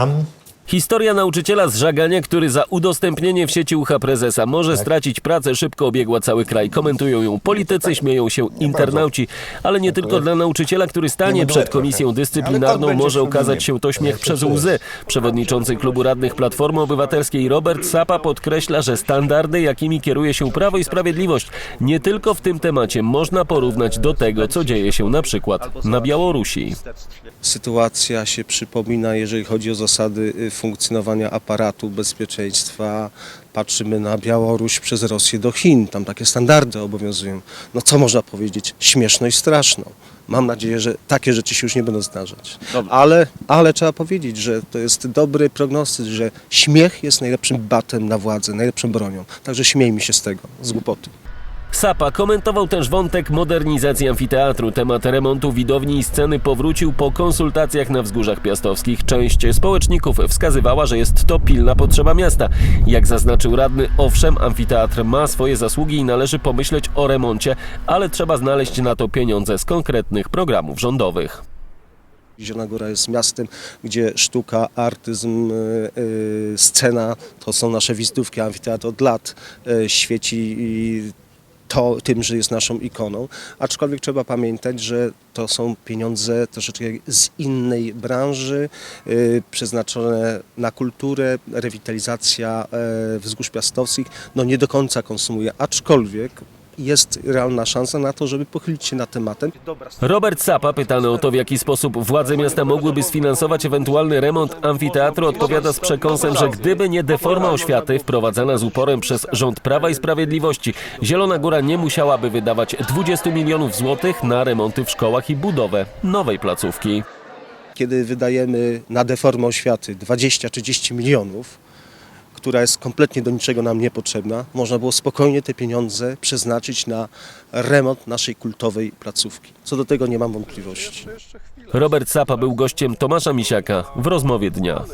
I'm Historia nauczyciela z Żagania, który za udostępnienie w sieci ucha prezesa może stracić pracę, szybko obiegła cały kraj. Komentują ją politycy, śmieją się internauci, ale nie tylko dla nauczyciela, który stanie przed komisją dyscyplinarną, może okazać się to śmiech przez łzy. Przewodniczący klubu radnych Platformy Obywatelskiej Robert Sapa podkreśla, że standardy, jakimi kieruje się Prawo i Sprawiedliwość, nie tylko w tym temacie można porównać do tego, co dzieje się na przykład na Białorusi. Sytuacja się przypomina, jeżeli chodzi o zasady y, funkcjonowania aparatu bezpieczeństwa. Patrzymy na Białoruś przez Rosję do Chin. Tam takie standardy obowiązują. No co można powiedzieć? Śmieszno i straszno. Mam nadzieję, że takie rzeczy się już nie będą zdarzać. Ale, ale trzeba powiedzieć, że to jest dobry prognostyk, że śmiech jest najlepszym batem na władzę, najlepszą bronią. Także śmiejmy się z tego, z głupoty. Sapa komentował też wątek modernizacji amfiteatru. Temat remontu widowni i sceny powrócił po konsultacjach na wzgórzach piastowskich. Część społeczników wskazywała, że jest to pilna potrzeba miasta. Jak zaznaczył radny, owszem, amfiteatr ma swoje zasługi i należy pomyśleć o remoncie, ale trzeba znaleźć na to pieniądze z konkretnych programów rządowych. Zielona Góra jest miastem, gdzie sztuka, artyzm, y, y, scena to są nasze wizytówki. Amfiteatr od lat y, świeci to tym, że jest naszą ikoną. Aczkolwiek trzeba pamiętać, że to są pieniądze troszeczkę z innej branży, y, przeznaczone na kulturę, rewitalizacja y, wzgórz piastowskich. No nie do końca konsumuje, aczkolwiek jest realna szansa na to, żeby pochylić się nad tematem. Robert Sapa, pytany o to, w jaki sposób władze miasta mogłyby sfinansować ewentualny remont amfiteatru, odpowiada z przekąsem, że gdyby nie deforma oświaty wprowadzana z uporem przez rząd Prawa i Sprawiedliwości, Zielona Góra nie musiałaby wydawać 20 milionów złotych na remonty w szkołach i budowę nowej placówki. kiedy wydajemy na deformę oświaty 20-30 milionów, która jest kompletnie do niczego nam niepotrzebna, można było spokojnie te pieniądze przeznaczyć na remont naszej kultowej placówki. Co do tego nie mam wątpliwości. Robert Sapa był gościem Tomasza Misiaka w rozmowie dnia.